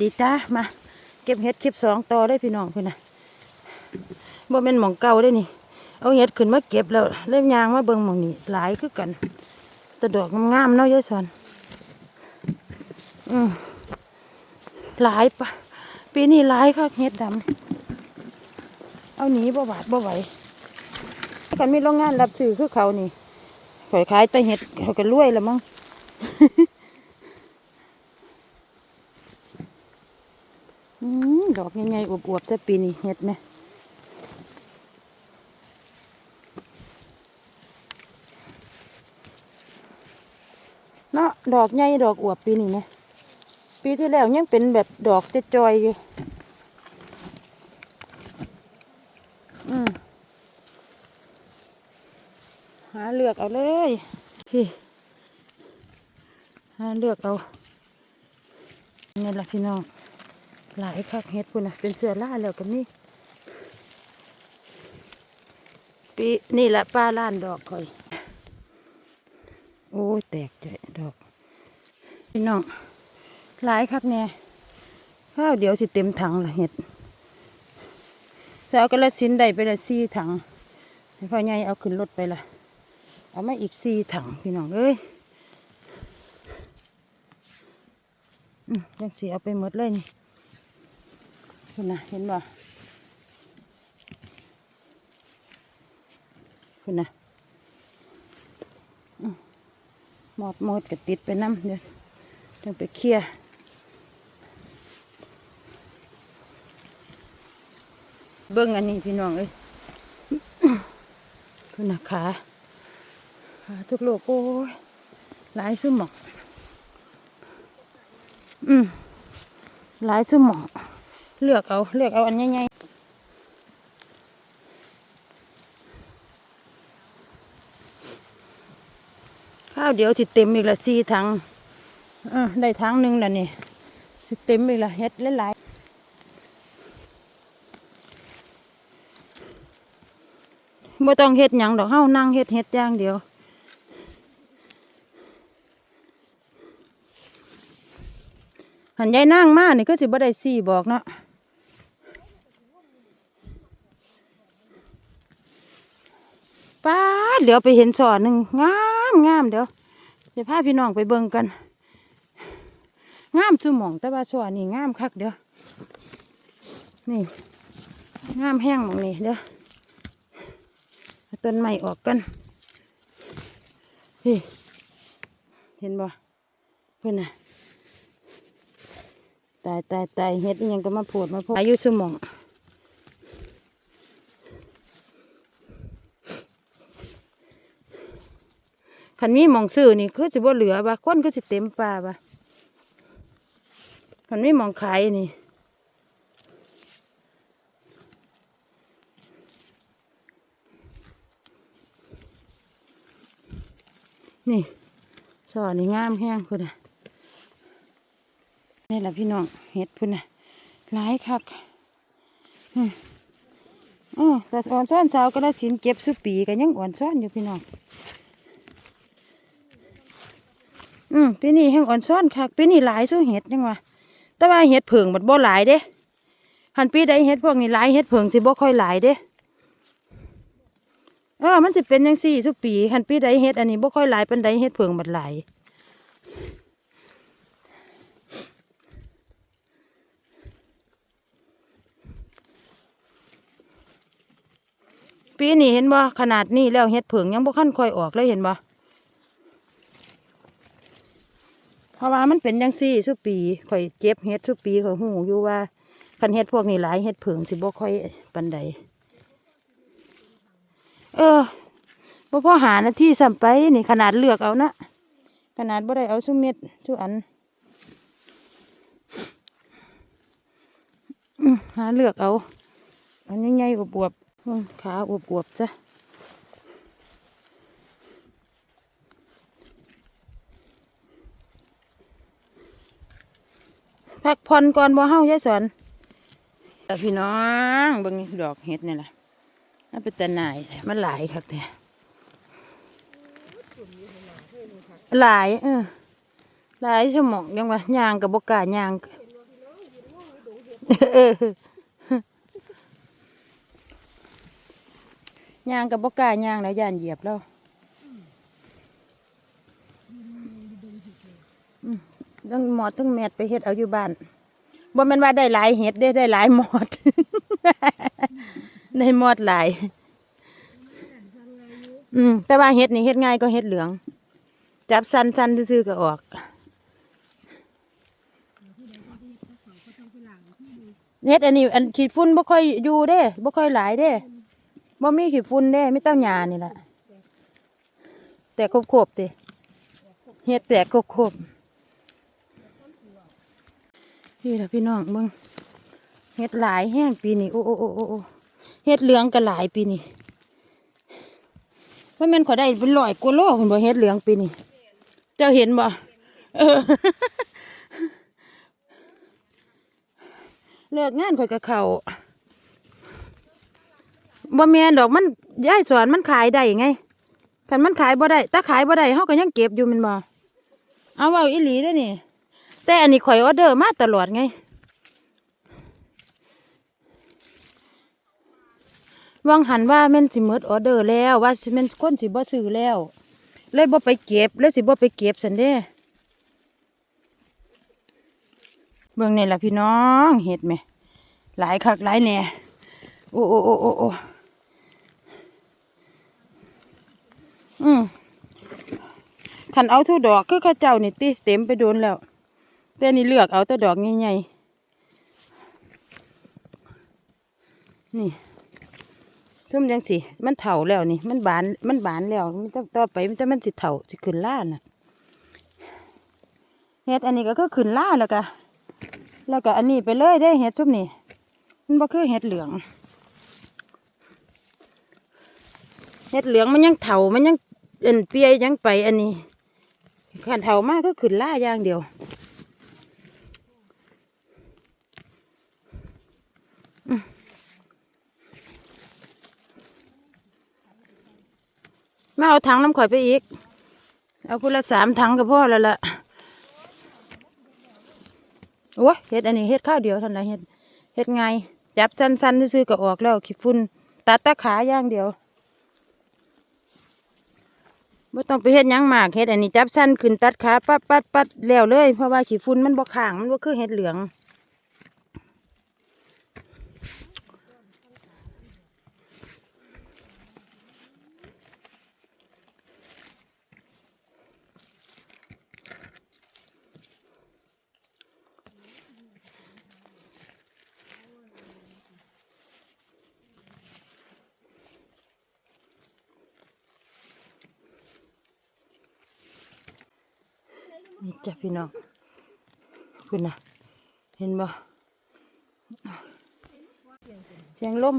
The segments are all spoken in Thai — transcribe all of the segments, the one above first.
ดีจ้ามาเก็บเห็ดคลิปสองต่อได้พี่น้องพื่นะบ่เป็นหมองเก่าได้นี่ เอาเห็ดขึ้นมาเก็บแล้วเล่มยางมาเบิ่งหมองนี้หลายคือกันแต่ดอกงามๆเนาะเยอะสอนอืมหลายปะปีนี้หลายค่ะเห็ดดำเอาหนีบ่บาดบ่ไหวถ้ากันมีโรงงานรับซื้อคือเขานี่ข่อยขายแต่เห็ดเขาก็รวยล้วมั้ง อืม ดอกใหญ่ๆอวบๆจะปีนี้เห็ดไหมเนาะดอกใหญ่ดอกอวบปีนี้ไหมปีที่แล้วยังเป็นแบบดอกจะจอยอยู่อืมหาเลือกเอาเลยพี่หาเลือกเอานี่แหละพี่น้อง หลายคักเฮ็ดพุ่นนะเป็นเสือล่าแล้วก็มีปีนี่แหละป้าล้านดอกคอย โอ้ยแตกใจดอก พี่น้องหลายคักแน่ข้าวเดี๋ยวสิเต็มถังละเห็ดจะเอากระสินได้ไปละสี่ถังพ่อใหญ่เอาขึ้นรถไปละเอามาอีกสี่ถังพี่น้องเอ้ยยังสีเอาไปหมดเลยนี่ คุณนะเห็นบ่คุณนะหมอดหมดก็ติดไปน้ำเดี๋ยวต้องไปเคลียร์เบิ้งอันนี้พี่น้องเอ้ยคุณนะขาขาทุกโลกโอ้ยหลายสุ่มหมอกอืมหลายสุ่มหมอก เลือกเอา เลือกเอาอันใหญ่ๆข้าวเดี๋ยวสิเต็มอีกละสี่ถังอได้ถังหนึ่งแล้วนี่สิเต็มอีกละเฮ็ดหลายๆบ่ต้องเฮ็ดหยังดอกเฮานั่งเฮ็ดเฮ็ดอย่างเดียวหันยายนั่งมานี่ก็สิบ่ได้สี่บอกเนาะ ป้าเดี๋ยวไปเห็นสอหนึ่งงามงามเดี๋ยวเดี๋ยวพาพี่น้องไปเบิ่งกันงามจุ่มหมองแต่ว่าสอนนี่งามคักเดี๋ยวนี่งามแห้งหมองนี่เดี๋ยวต้นไม้ออกกันนี่เห็นบ่เพื่อนน่ะตายตายตายเฮ็ดยังก็มาโผดมาโผดอายุสมอง ขันมีมองซื้อนี่คือสิบ่เหลือบ่คนก็สิเต็มป่าบ่ขันมีมองขายนี่นี่ช่อนี่งามแห้งคุณน่ะนี่แหละพี่น้องเห็ดพุ่นน่ะหลายคักอืมอ๋อแต่อ่อนซ่อนสาวก็ได้สินเก็บสุปีก็ยังอ่อนซ่อนอยู่พี่น้อง มปีนี้แห้งอ่อนซ่อนคักปีนี้หลายสู้เห็ดยังวะแต่ว่าเห็ดเผิงมันบ่หลายเด้หันปีใดเห็ดพวกนี้หลายเห็ดเผิงสิบ่ค่อยหลายเด้เออมันจะเป็นยังสี่สุปีหันปีใดเห็ดอันนี้บ่ค่อยหลายเป็นใดเห็ดเผิงบัดหลายปีนี้เห็นบ่ขนาดนี้แล้วเห็ดเผิงยังบ่ขั้นค่อยออกเลยเห็นบ่เพ ราะว่ามันเป็นยังซี่สุปีข่อยเจ็บเห็ดสุปีข่อยหูอยู่ว่าคันเห็ดพวกนี้หลายเห็ดเผิงสิบ่ค่อยปันใดเออบ่พอหานาที่ซ้ำไปนี่ขนาดเลือกเอานะขนาดบ่ได้เอาสุเม็ดสุอันหาเลือกเอาอันใหญ่ๆอวบๆอืมขาอวบๆจ้ะ พักผ่อนก่อนบ่เฮายายสอนแต่พี่น้องบิ่งนี่ดอกเห็ดนี่แหละมันเป็นตะนายมันหลายคักแท้หลายเออหลายชั่วโมงยังว่ายางกับบกายางเออยางกับบกายางแล้วยานเหยียบแล้วอืม ทั้งหมอดทั้งแมดไปเฮ็ดเอาอยู่บ้านบ่แม่นว่าได้หลายเฮ็ดได้ได้หลายหมอด ได้หมอดหลาย อืมแต่ว่าเฮ็ดนี่เฮ็ดง่ายก็เฮ็ดเหลือง จับสันสันๆซื่อๆก็ออก เฮ็ดอันนี้ อันขีดฝุ่นบ่ค่อยอยู่เด้บ่ค่อยหลายเด้บ่มีขีดฝุ่นเด้มีแต้าหญ้านี่แหละแต่ครบๆติเฮ็ดแต่ครบๆ นี่ละพี่น้องเบิ่งเฮ็ดหลายแห้งปีนี้โอ้โอ้โอ้โอ้เฮ็ดเหลืองก็หลายปีนี้ว่าม่นขอยได้เป็นร้อยกว่าโลพุ่นบ่เฮ็ดเหลืองปีนี้เจ้าเห็นบ่เออเลิกงานข่อยกับเขาบ่แม่นดอกมันยายสอนมันขายได้ไงคันมันขายบ่ได้ถ้าขายบ่ได้เฮาก็ยังเก็บอยู่มันบ่เอาเว้าอีหลีเด้อนี่ แต่อันนี้ข่อยออเดอร์มาตลอดไงวางหันว่าแม่นสิหมดออเดอร์แล้ว ว่าแม่นคนสิบ่ซื้อแล้ว เลยบ่ไปเก็บเลยสิบ่ไปเก็บซั่นเด้ เบิ่งนี่ล่ะพี่น้องเห็ดไหม หลายคักหลายแหน่โอ้โอ้โอ้โอ้โอ้อืมขันเอาทุดอกคือข้าเจ้านี่ติเต็มไปโดนแล้ว แต่นี่เลือกเอาแต่ดอกใหญ่ๆนี่ทุ่มยังสิ มันเถาแล้วนี่ มันบาน มันบานแล้ว มันต่อไปมันจะมันสิเถาสิขึ้นล่าน่ะเฮ็ดอันนี้ก็คือขึ้นล่าแล้วก็แล้วก็อันนี้ไปเลยได้เห็ดซุปนี่ มันบ่คือเห็ดเหลือง เห็ดเหลืองมันยังเถามันยังเอ็นเปียยังไปอันนี้ขันเถามากก็ขึ้นล่าอย่างเดียว มาเอาถังน้ำข่อยไปอีก เอาพุละสามถังก็พอแล้วล่ะโอ้ยเฮ็ดอันนี้เฮ็ดข้าวเดียวเท่านั้นเฮ็ดเฮ็ดไงจับสั้นๆที่ซื่อก็ออกแล้วขี้ฝุ่นตัดตะขาย่างเดียวไม่ต้องไปเฮ็ดยังมากเฮ็ดอันนี้จับสั้นขึ้นตัดขาปัดปัดปัดแล้วเลย เพราะว่าขี้ฝุ่นมันบ่ข้างมันบ่คือเฮ็ดเหลือง จ้ะพี่น้องคุณนะเห็นบ่เสียงลม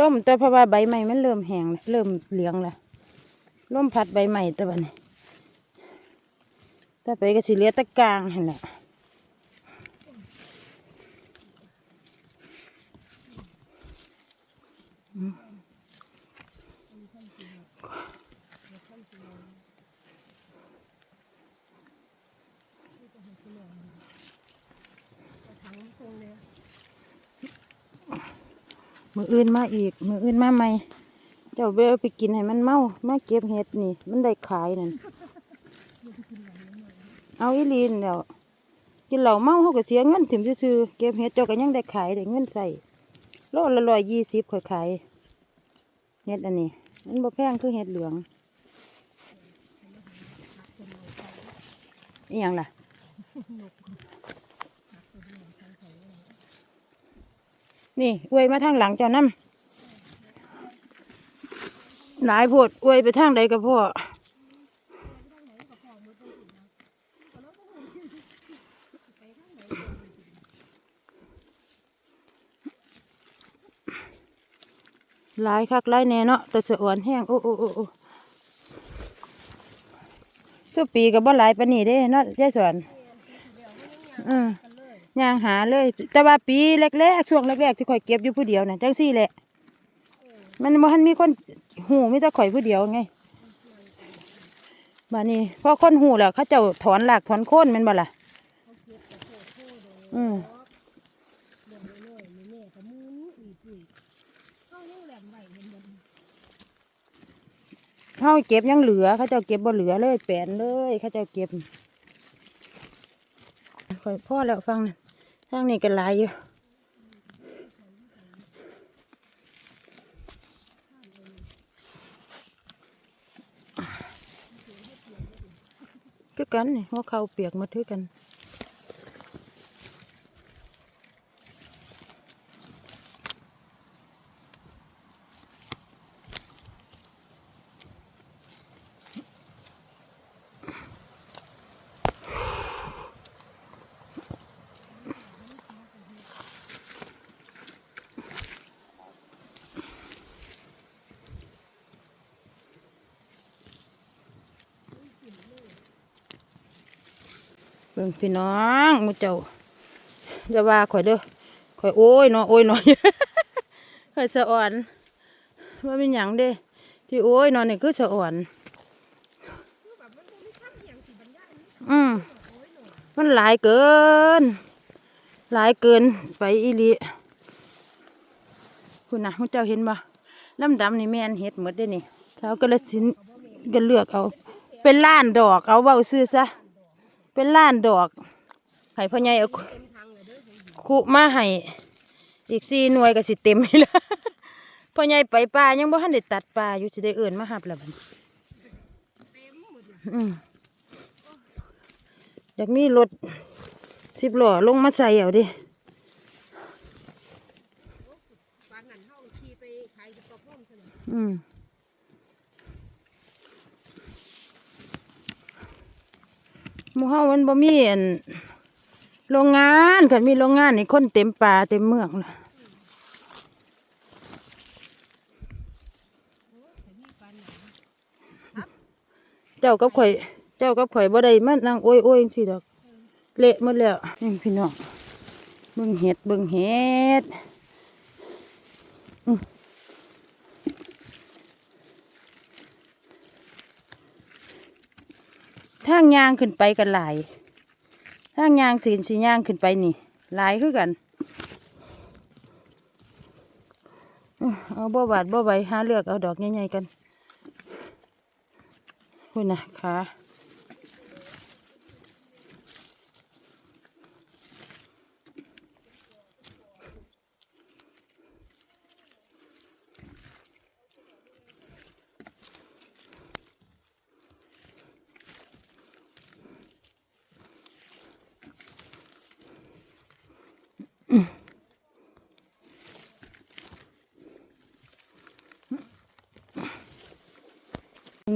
ลมแต่เพราะว่าใบใหม่มันเริ่มแห้งเริ่มเหลืองแล้วลมพัดใบใหม่แต่บัดนี้ถ้าไปก็สิเหลือตะกลางเห็นแหละ มืออื่นมาอีก มืออื่นมาใหม่เดี๋ยวเบลไปกินให้มันเมามาเก็บเห็ดนี่ มันได้ขายนั่นเอาอีลีนเดี๋ยวกินเหล้าเมาเขาก็เสียเงินถิ่มซื่อเก็บเห็ดเจ้าก็ยังได้ขายได้เงินใส่โลละร้อยยี่สิบค่อยขายเห็ดอันนี้มันบ่แพงคือเห็ดเหลืองอีหยังล่ะ นี่อวยมาทางหลังเจ้าน้ำหลายโพดอวยไปทางใดกับพ่อหลายคักหลายแน่เนาะแต่สะอ่อนแห้งโอ้โอ้โอ้โอ้สุปีกับบ่หลายปานนี้เด้เนาะยายสวนอืม ย่างหาเลย แต่ว่าปีแรกๆช่วงแรกๆที่ข่อยเก็บอยู่ผู้เดียวน่ะจังซี่แหละ มันมหันมีคนหูไม่แต่ข่อยผู้เดียวไงบ้านี้พอคนหูแล้วเขาเจ้าถอนหลากถอนโค่นมันบ่ล่ะอืมเขาเก็บยังเหลือเขาจะเก็บบ่เหลือเลยแปนเลยเขาจะเก็บพ่อแล้วฟังนะ ทางนี้ก็หลายอยู่คือกันนี่หัวเขาเปียกมาถือกัน เบิ่งพี่น้องมูเจ้าอย่าว่าข่อยเด้อข่อยโอ้ยเนาะโอ้ยหน่อยข่อยสะอ่อนว่าเป็นหยังเด้ ที่โอ้ยเนอนนี่คือสะอ่อน อืมมันหลายเกิน หลายเกินไปอีลีคุณนะมุเจ้าเห็นบ่ดำดำนี่แม่นเห็ดหมดเด้นี่เขาก็เลยสินก็เลือกเอา เป็นล้านดอกเอาเบาซื้อซะ เป็นล้านดอกให้พ่อใหญ่เอาคุมาให้อีกสี่หน่วยก็สิเต็มให้แล้วพ่อใหญ่ไปป่ายังบ่ทันได้ตัดป่าอยู่สิได้เอื่นมาหับแล้วบัดอยากมีรถสิบล้อลงมาใส่เอาดิปานนั้นเฮาขี่ไปขายกับกระพ่อมใช่ไห มอืมหมู่เฮามันบ่มีอันโรงงานคันมีโรงงานนี่คนเต็มป่าเต็มเมืองล่ะเจ้ากับข่อย เจ้ากับข่อยบ่ได้มานั่งโอ้ยโอ้ยจังซี่ดอก เละหมดแล้วนี่พี่น้องเบิ่งเห็ดเบิ่งเห็ด ทางยางขึ้นไปกันหลายทางยางสีนสียางขึ้นไปนี่ หลายขึ้นกันเอาบ่บาดบ่ใบหาเลือกเอาดอกใหญ่ๆกันคุณนะขา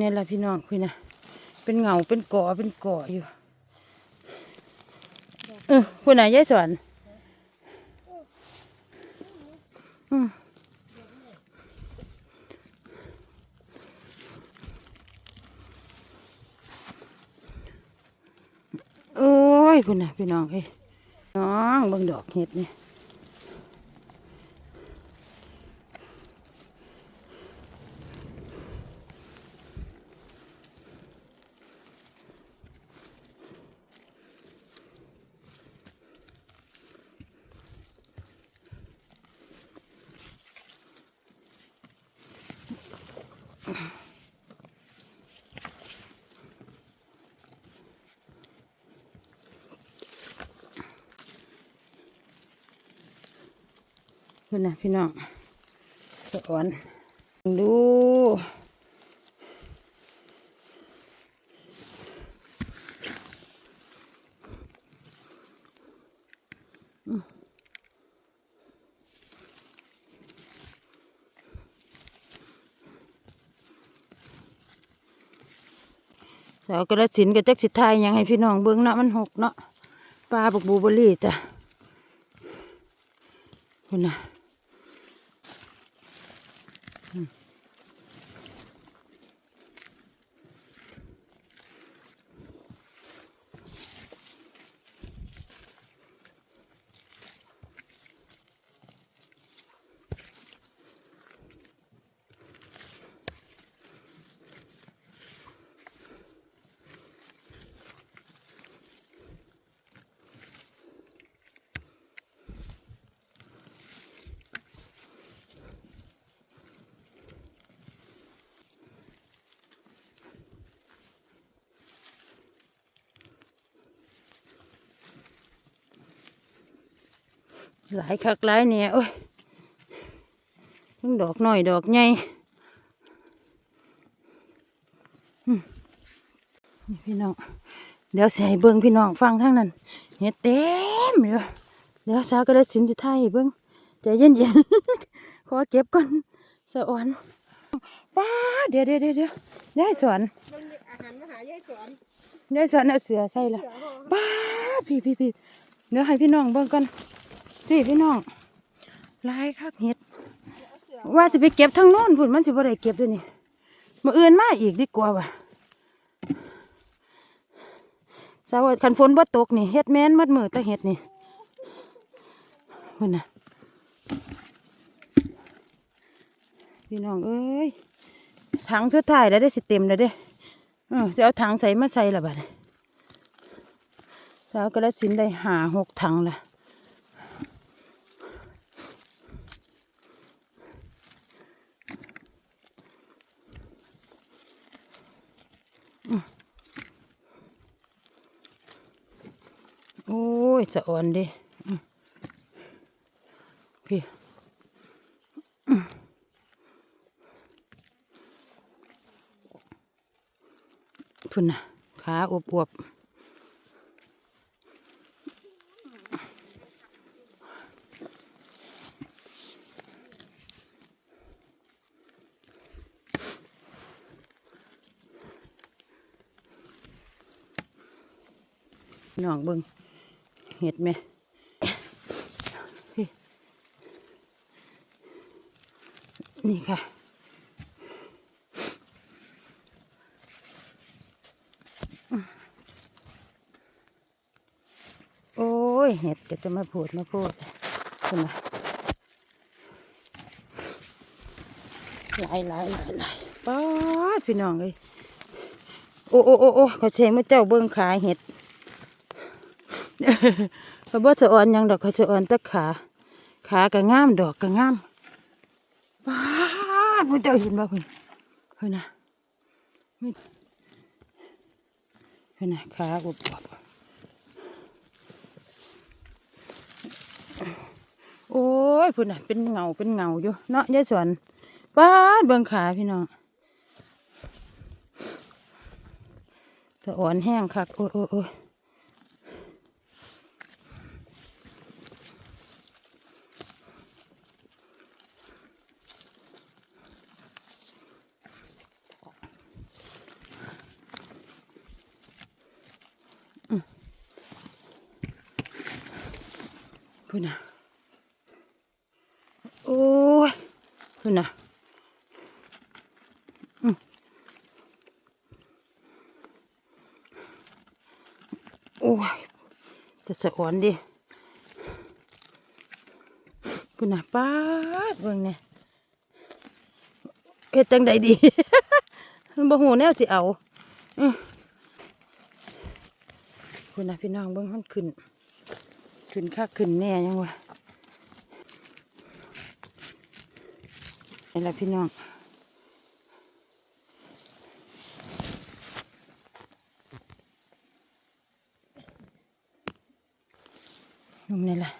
นี่แหละพี่น้องคุณนะเป็นเงาเป็นเกาะเป็นเกาะอยู่เออคุณน่ะยายสอนอืมโอ้ยคุณนะพี่น้องเอ้ยน้องเบิ่งดอกเห็ดนี่ คุณนะพี่น้องสะอ่อนดูสาวกระสินธุ์กับจักสิทายยังให้พี่น้องเบิ้งเนาะมันหกเนาะปลาบกบูเบอรี่จ้ะคุณนะ อื หลายคักหลายเนี่ยโอ้ยทั้งดอกน้อยดอกใหญ่อืมนี่พี่น้อง เดี๋ยวสิให้เบิ่งพี่น้องฟังทางนั้นเฮ็ดเต็มอยู่เดี๋ยวสาวก็ได้สินสิไทยให้เบิ่งใจเย็นๆขอเก็บก่อนสะอ่อนป้าเดี๋ยวเดี๋ยวเดี๋ยวเดี๋ยวยายสอนมันมีอาหารมาหายายสอนยายสอนเอาเสือใส่ละเสือห่อป้าพี่พี่พี่เดี๋ยวให้พี่น้องเบิ่งก่อน พี่พี่น้องลายคักเฮ็ดเอาเสือว่าจะไปเก็บทางโน้นพุ่นมันสิบ่ได้เก็บด้วยนี่มาเอื่นมาอีกดีกว่าว่ะสาวาคันฝนบ่ตกนี่เฮ็ดแม่นมัดมือแต่เฮ็ดนี่พุ่นน่ะพี่น้องเอ้ยถังสุดท้ายแล้วได้สิเต็มแล้วเด้เออสิเอาถังใส่มาใส่ละบัดนี้สาวก็ได้สินได้หาหกถังละ โอ้ยจะอ่อนดิพี่พุ่นนะขาอวบอวบน้องเบิง เห็ดไหมพี่นี่ค่ะ โอ้ย เห็ดก็จะมาพูดมาพูดขึ้นมาหลายหลายหลายหลายป้าพี่น้องเลยโอ้โอ้โอ้โอ้เขาเชมาเจ้าเบิ้งขาเห็ด เขาบ่สะอ่อนยังดอกเขาสะอ่อนต่ขา ขาก็งามดอกก็งามป้าดมันเจ้าเห็นบ่คุณเฮ้ยนะเฮ้ยนะขาอวบโอ้ยพุ่นน่ะเป็นเงาเป็นเงาอยู่เนาะยายสวนป้าเบิ่งขาพี่น้องสะอ่อนแห้งคักโอ้ยโอ้ยโอ้ยอืมพุ่นน่ะ โอ้ยคุณน่ะอืมโอ้ยจะ สะอ่อนดิคุณน่ะป้าดเบิ่งเนี่ยเฮ็ดจังใดดีบ่หูแนวสิเอาอื้อคุณน่ะพี่น้องเบิ่งมันขึ้น ขึ้นคักขึ้นแน่ยังวะนี่แหละพี่น้อง มนี่แหละ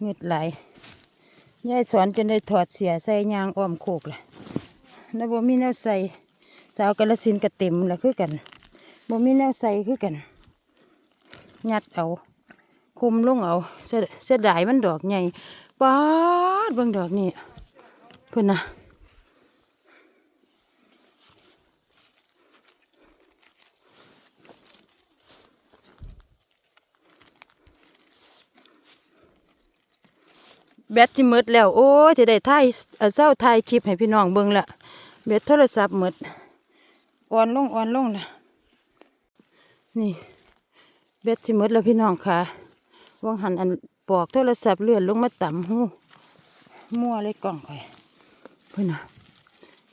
เงือดไหลยายสอนจนได้ถอดเสียใส่ยางอ้อมโคกเลยแล้วบ่มีแนวใส่สาวกระสินกระเต็มแล้วคือกันบ่มีแนวใส่คือกันยัดเอาคุมลงเอาเสียเสียดายมันดอกใหญ่ป๊าดเบิ่งดอกนี่เพื่อนนะ แบตที่หมดแล้ว โอ้จะได้ถ่ายเออเศร้าถ่ายคลิปให้พี่น้องเบิ่งละแบตโทรศัพท์หมดอ่อนลงอ่อนลงละนี่แบตที่หมดแล้วพี่น้องค่ะวางหันอันปอกโทรศัพท์เลื่อนลงมาต่ำหูมั่วเลยกล่องข่อยเพื่อนน่ะ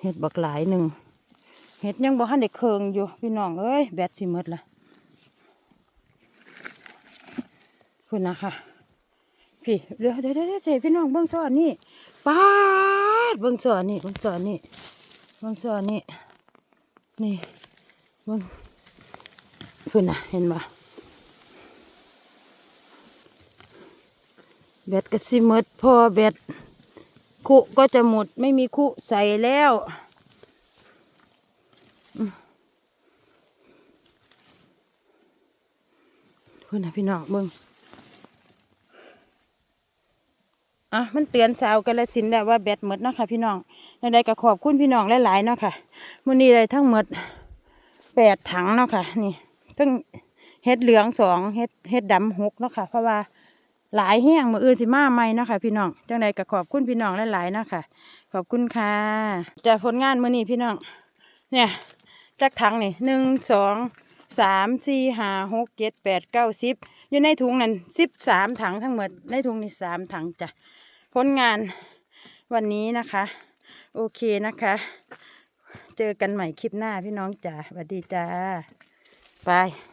เห็ดบักหลายหนึ่งเห็ดยังบ่ทันได้เคืองอยู่พี่น้องเอ้ยแบตสิหมดละเพื่อนนะค่ะ พี่เดี๋ยวเดี๋ยวเดี๋ยวเสพี่น้องเบิ่งสอนนี่ป้าดเบิ่งสอนนี่เบิ่งสอนนี่เบิ่งสอนนี่นี่เบิ่งเพื่อนนะเห็นบ่แบตก็สิหมดพอแบตคุก็จะหมดไม่มีคุใส่แล้วอืมคุณนะพี่น้องเบิ่ง อะมันเตือนสาวกันละสินแล้วว่าแบตหมดเนาะค่ะพี่น้องในใดก็ขอบคุณพี่น้องหลายๆเนาะค่ะมื้อนี้เลยทั้งหมดแปดถังเนาะค่ะ นี่ทั้งเฮ็ดเหลืองสองเฮ็ดเฮ็ดดำหกเนาะค่ะ เพราะว่าหลายแห้งมืออื่นสิมาใหม่เนาะค่ะพี่น้องจังใดก็ขอบคุณพี่น้องหลายๆเนาะค่ะ ขอบคุณค่ะจากผลงานมื้อนี้พี่น้อง เนี่ยจักถังนี่หนึ่งสองสามสี่ห้าหกเจ็ดแปดเก้าสิบอยู่ในถุงนั้นสิบสามถังทั้งหมดในถุงนี้สามถังจ้ะ ผลงานวันนี้นะคะ โอเคนะคะ เจอกันใหม่คลิปหน้าพี่น้องจ๋าสวัสดีจ้า บาย